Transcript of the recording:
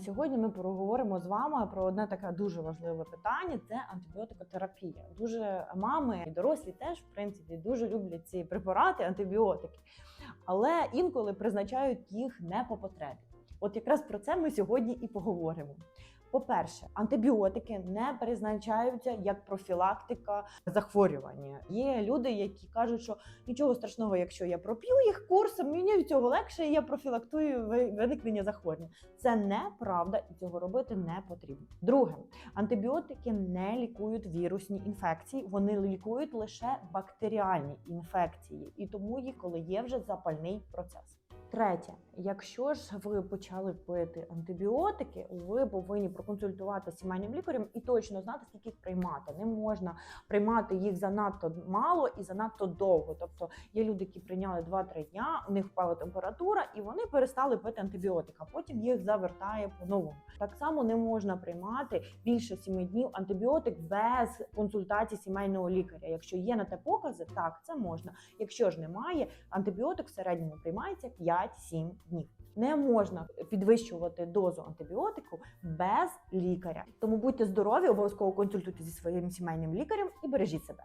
Сьогодні ми проговоримо з вами про одне таке дуже важливе питання: це антибіотикотерапія. Дуже мами і дорослі теж в принципі дуже люблять ці препарати, антибіотики, але інколи призначають їх не по потребі. От якраз про це ми сьогодні і поговоримо. По-перше, антибіотики не призначаються як профілактика захворювання. Є люди, які кажуть, що нічого страшного, якщо я проп'ю їх курс, мені від цього легше, і я профілактую виникнення захворювання. Це неправда, і цього робити не потрібно. Друге, антибіотики не лікують вірусні інфекції, вони лікують лише бактеріальні інфекції, і тому їх, коли є вже запальний процес. Третє, якщо ж ви почали пити антибіотики, ви повинні проконсультуватися з сімейним лікарем і точно знати, скільки їх приймати. Не можна приймати їх занадто мало і занадто довго. Тобто є люди, які прийняли 2-3 дня, у них впала температура, і вони перестали пити антибіотик, а потім їх завертає по-новому. Так само не можна приймати більше 7 днів антибіотик без консультації сімейного лікаря. Якщо є на те покази, так це можна. Якщо ж немає, антибіотик в середньому приймається 5-7 днів. Не можна підвищувати дозу антибіотику без лікаря. Тому будьте здорові, обов'язково консультуйте зі своїм сімейним лікарем і бережіть себе.